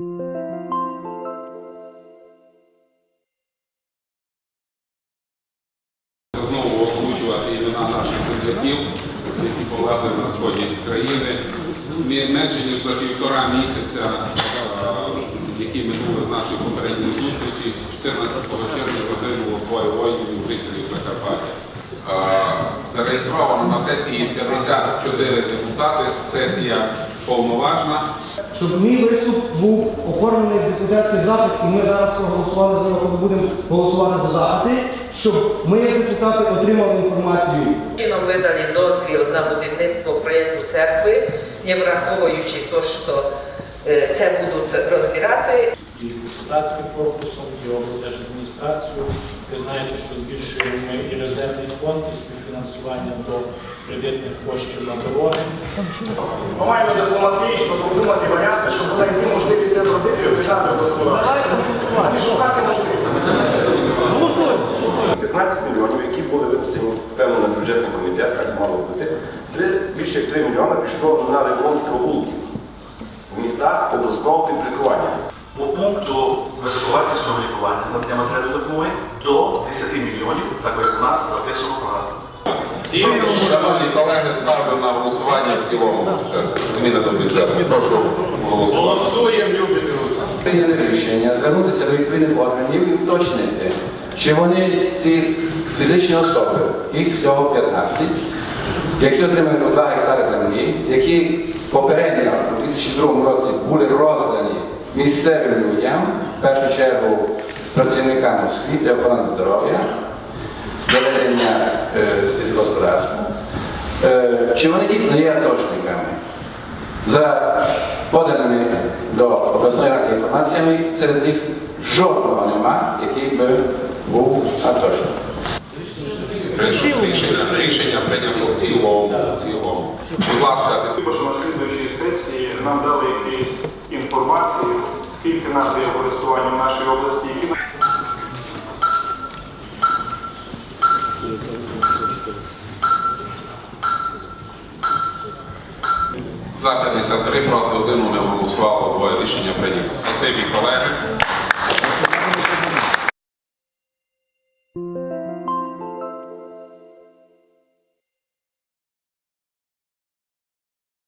Знову озвучувати імена наших земляків, які полегли на сході країни. Менше ніж за півтора місяця, е, які ми були з нашої попередньої зустрічі, 14 червня загинуло двоє воїнів жителів Закарпаття. Е, Зареєстровано на сесії 54 депутати. Сесія повноважна. щоб мій виступ був оформлений в депутатський запит, і ми зараз проголосували за нього, будемо голосувати за запити, щоб ми, як депутати, отримали інформацію. Чином видали дозвіл на будівництво проєкту церкви, не враховуючи те, що е, це будуть розбирати. І депутатським корпусом, і облдержадміністрацією. Ви знаєте, що збільшуємо ми і резервний фонд, і співфінансування до кредитних коштів на дороги. Ми маємо дипломатично продумати варіанти, щоб була які можливість це зробити і господарство. А шукати можливість. 15 мільйонів, які були винесені певно на бюджетний комітет, так мало бути. Більше як 3 мільйони пішло на ремонт прогулків в містах обласного підпорядкування. Пункту високовартісного лікування надання матеріальної допомоги до 10 мільйонів, так як у нас записано багато. Шановні колеги, ставлю на голосування в цілому зміни до бюджету. Прошу голосувати. Прийняли рішення звернутися до відповідних органів і уточнити, чи вони ці фізичні особи, їх всього 15, які отримали по 2 гектари землі, які попередньо у 2002 році були роздані місцевим людям, в першу чергу працівникам освіти, охорони здоров'я, для ведення е, сільського господарства. Е, чи вони дійсно є атошниками? За поданими до обласної ради інформаціями, серед них жодного нема, який би був атошник. Рішення, рішення прийнято в цілому. В цілому. Будь ласка, на слідуючій сесії нам дали якусь інформацію, скільки нас є користування в нашій області, які за 53 проти 1 не голосувало. Двоє рішення прийнято. Спасибі, колеги.